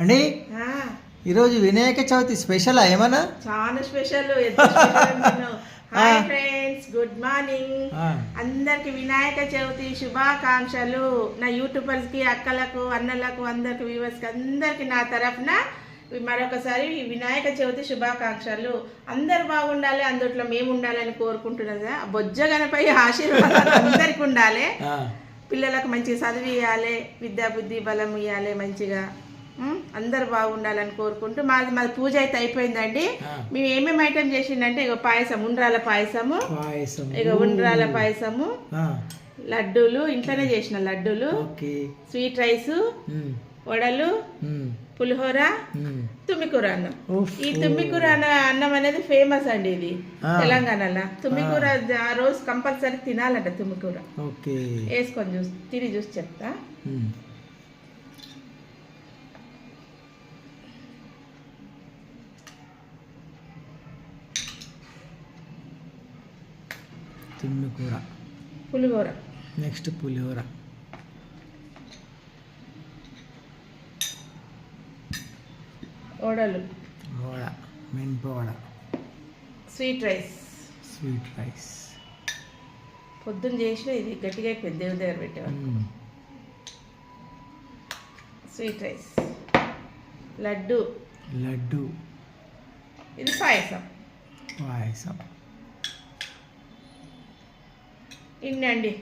అండి? ఈరోజు వినాయక చవితి స్పెషల్ ఏమన్నా? చాలా special hi friends good morning. అందరికి వినాయక చవితి శుభాకాంక్షలు. నా యూట్యూబర్స్కి అక్కలకు అన్నలకు అందరికి వ్యూవర్స్కి అందరికి నా తరఫున మరొకసారి వినాయక చవితి శుభాకాంక్షలు. అందరు బాగుండాలి అందుట్లో మేము ఉండాలని కోరుకుంటున్నదా బొజ్జ గణపై ఆశీర్వాదాలు అందరికి ఉండాలి. పిల్లలకు మంచిగా చదివి ఇవ్వాలి విద్యా బుద్ధి బలం ఇవ్వాలి మంచిగా? అందరు బాగుండాలని కోరుకుంటూ మాది మాది పూజ అయితే అయిపోయిందండి. మేము ఏమేమి ఐటమ్ చేసిండంటే ఇక పాయసం ఉండ్రాల పాయసము పాయసం. ఇక ఉండ్రాల పాయసము లడ్డూలు ఇంట్లోనే చేసిన లడ్డూలు స్వీట్ రైస్ వడలు పులిహోర. తుమ్మికూర అన్నం. ఈ తుమ్మికూర అన్న అన్నం అనేది ఫేమస్ అండి ఇది. తెలంగాణలో. తుమ్మికూర ఆ రోజు కంపల్సరీ తినాలంట తుమ్మికూర. ఓకే. వేసుకొని చూసి తిని చూసి చెప్తా. తుమ్మి కూర. పులిహోర. నెక్స్ట్ పులిహోర. వడలు. Vada మెంప vada. Sweet rice. Sweet rice. పొద్దున్న చేసిన ఇది గట్టిగా అయిపోయింది. దేవుడి దగ్గర పెట్టేవాళ్ళు. Sweet rice. లడ్డు. లడ్డు. ఇది పాయసం. పాయసం. ఇన్ని